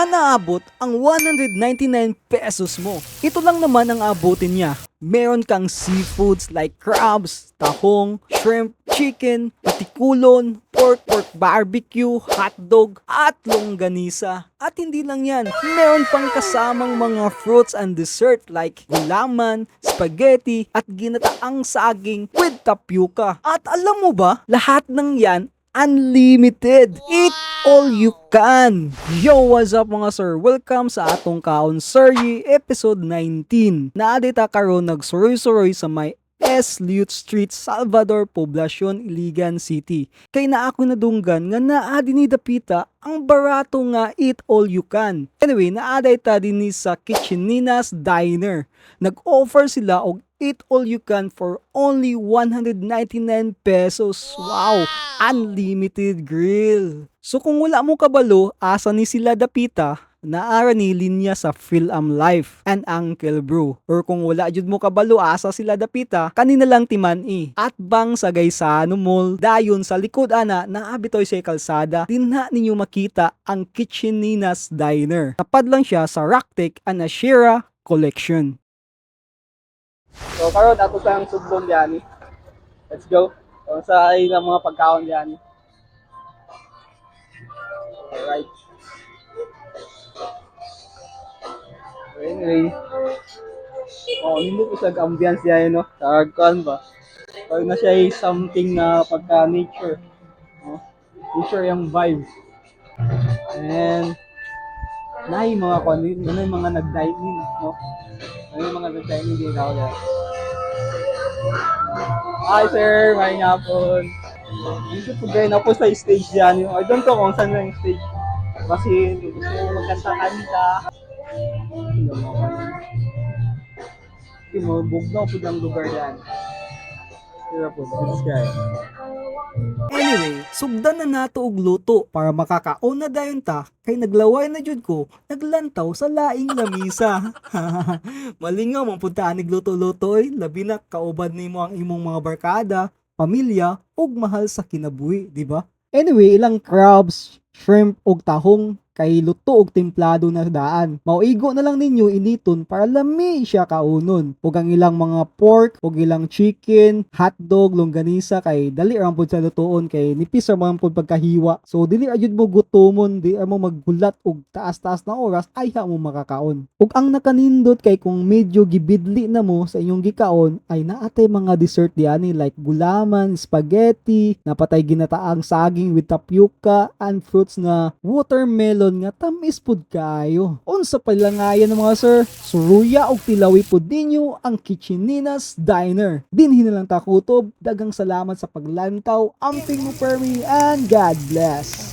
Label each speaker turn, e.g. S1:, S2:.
S1: saan naabot ang 199 pesos mo? Ito lang naman ang abutin niya. Meron kang seafoods like crabs, tahong, shrimp, chicken, patikulon, pork, pork barbecue, hotdog, at longganisa. At hindi lang yan, meron pang kasamang mga fruits and dessert like gulaman, spaghetti, at ginataang saging with tapioca. At alam mo ba, lahat ng yan unlimited. Eat all you can. Yo, what's up mga sir? Welcome sa atong kaon Surgery episode 19. Naadita karon nagsuroy-suroy sa may S. Lute Street, Salvador, Poblacion, Iligan City. Kay na ako nadunggan nga naadi ni Dapita ang barato nga eat all you can. Anyway, naaday ta din ni sa Kitcheninas Diner. Nag-offer sila og eat all you can for only 199 pesos. Wow! Unlimited grill. So kung wala mo kabalo, asa ni sila dapita, naara ni linya sa Phil Am Life and Uncle Bro. Or kung wala jud mo kabalo, asa sila dapita, kanina lang timan i. At bang sa Gaisano Mall, dayon sa likod ana, naabitoy sa kalsada, dinha ninyo makita ang Kitcheninas Diner. Tapad lang siya sa Rocktek and Ashira Collection. So karon ato sa ang sublon diani. Let's go. So, sa ay ng mga pagkaon diani. Alright. So, anyway. Oh, nindot ko sa ambience diyan no. Sa kan ba. Pag na siya ay something na pagka nature. No? Nature yung vibe. And nahi mga kwan, ano yung mga nag-dine in, no? Ano mga nag-dine in din ako dyan. Hi sir, may ngapon. Dito po na po sa stage yan. Yung, I don't know kung saan na yung stage. Kasi gusto. Hindi mo ako. Hindi mo, bugnaw po ng lugar yan. Pero po, subscribe. Anyway, sugdan na nato og luto para makakaon na dayon ta kay naglaway na jud ko naglantaw sa laing lamisa. Malingaw man punta anig luto-lutoy, labi na kauban nimo ang imong mga barkada, pamilya ug mahal sa kinabuhi, di ba? Anyway, ilang crabs, shrimp ug tahong kay luto og templado na daan. Mauigo na lang ninyo initon para lami siya kaunon. Ug ang ilang mga pork, ug ilang chicken, hotdog, longganisa kay dali ra pud sa lutoon kay nipis ra man pud pagkahiwa. So dili ra jud mo gutomon, di ra mo magbulat og taas-taas na oras ay ha mo makakaon. Ug ang nakanindot kay kung medyo gibidli na mo sa inyong gikaon ay naatay mga dessert diani like gulaman, spaghetti, napatay ginataang saging with tapioca and fruits nga watermelon nga tamis pud kaayo. Unsa pa langayan ng mga sir? Suruya og tilawi pud ninyo ang Kitcheninas Diner. Dinhi na lang takutob. Dagang salamat sa paglantaw. Amping mo permi and God bless.